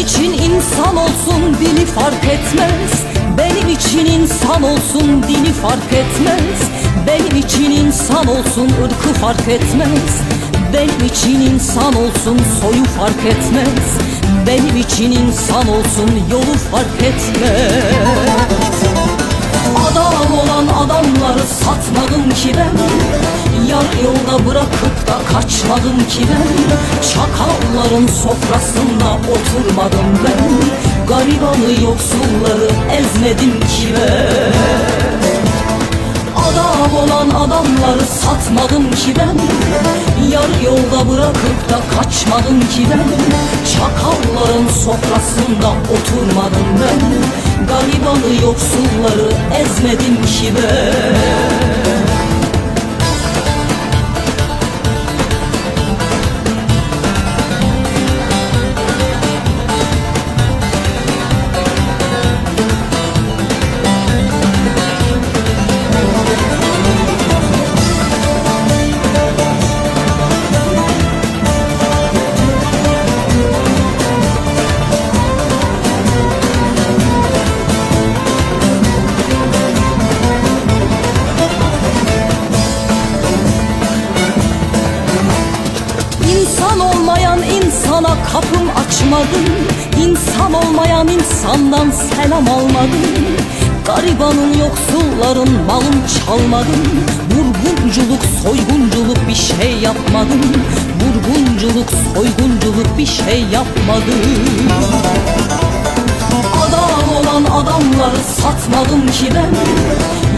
için insan olsun dili fark etmez. Benim için insan olsun dili fark etmez. Benim için insan olsun ırkı fark etmez. Benim için insan olsun soyu fark etmez. Benim için insan olsun yolu fark etmez adamları satmadım ki ben. Yarı yolda bırakıp da kaçmadım ki ben. Çakalların sofrasında oturmadım ben. Garibanı yoksulları ezmedim ki ben. Adam olan adamları satmadım ki ben. Yarı yolda bırakıp da kaçmadım ki ben. Çakalların sofrasında oturmadım ben Garibanı yoksulları ezmedim ki ben insana kapım açmadım. İnsan olmayan insandan selam almadım. Garibanın yoksulların malın çalmadım. Vurgunculuk soygunculuk bir şey yapmadım. Vurgunculuk soygunculuk bir şey yapmadım. Adam olan adamları satmadım ki ben.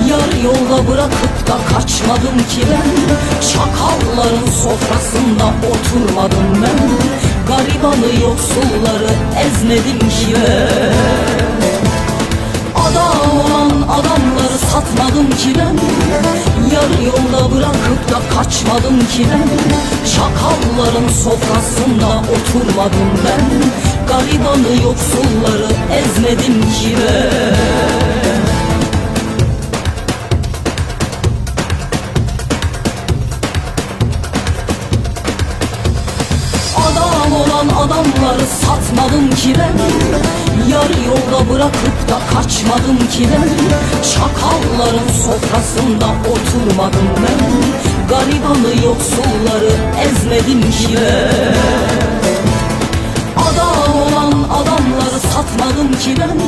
Yarı yolda bırakıp da kaçmadım ki ben. Çakalların sofrasında oturmadım ben Garibanı yoksulları ezmedim ki ben. Adam olan adamları satmadım ki ben. Yarı yolda bırakıp da kaçmadım ki ben. Çakalların sofrasında oturmadım ben. Garibanı yoksulları ezmedim ki ben adamları satmadım ki ben. Yarı yolda bırakıp da kaçmadım ki ben. Çakalların sofrasında oturmadım ben. Garibanı yoksulları ezmedim ki ben. Adam olan adamları satmadım ki ben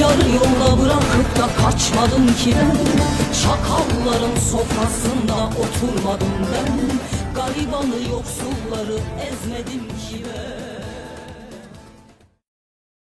Yarı yolda bırakıp da kaçmadım ki ben. Çakalların sofrasında oturmadım ben. Garibanı yoksulları ezmedim ki ben